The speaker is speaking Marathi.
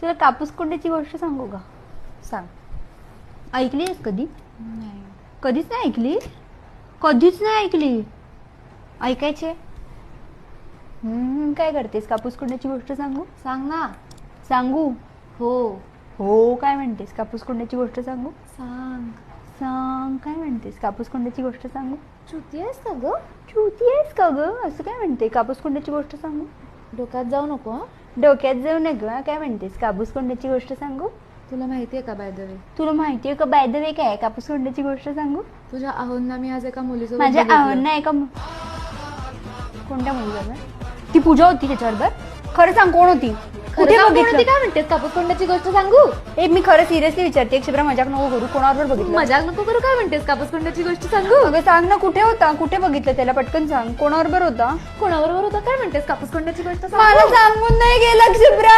तुला कापूस कोंड्याची गोष्ट सांगू का? सांग. ऐकलीस कधी? नाही. कधीच नाही ऐकली? कधीच नाही ऐकली? ऐकायचे? काय करतेस? कापूस कोंड्याची गोष्ट सांगू? सांग ना. सांगू? हो. हो काय म्हणतेस? कापूस कोंड्याची गोष्ट सांगू? सांग. सांग काय म्हणतेस? कापूस कोंड्याची गोष्ट सांगू? चुती आहेस का ग? चुती आहेस का ग? असं काय म्हणते? कापूस कोंड्याची गोष्ट सांगू? डोक्यात जाऊ नको हं? डोक्यात जाऊ नये ग काय म्हणतेस? कापूस कोंड्याची गोष्ट सांगू? तुला माहिती आहे का बाय द वे तुला माहितीये का? बाय द वे काय आहे? कापूस कोंड्याची गोष्ट सांगू? तुझ्या आहोंना मी आज एका मुलीसोबत माझ्या बघितलं. आव्हान नाही का कोणत्या मुलीबरोबर ती पूजा होती त्याच्याबरोबर. खरं सांग कोण होती? कुठे बघितलं? काय म्हणतेस? कापूस कोंड्याची गोष्ट सांगू? ए मी खरं सिरियसली विचारते क्षिप्रा मजाक नको करू कोणाबरोबर बघितलं? मजाक नको करू काय म्हणतेस? कापूस कोंड्याची गोष्ट सांगू? अगं सांग ना कुठे होता? कुठे बघितलं त्याला? पटकन सांग. कोणाबरोबर होता? कोणाबरोबर होता? काय म्हणतेस? कापूस कोंड्याची गोष्ट मला सांगू सांगून नाही गेला क्षिप्रा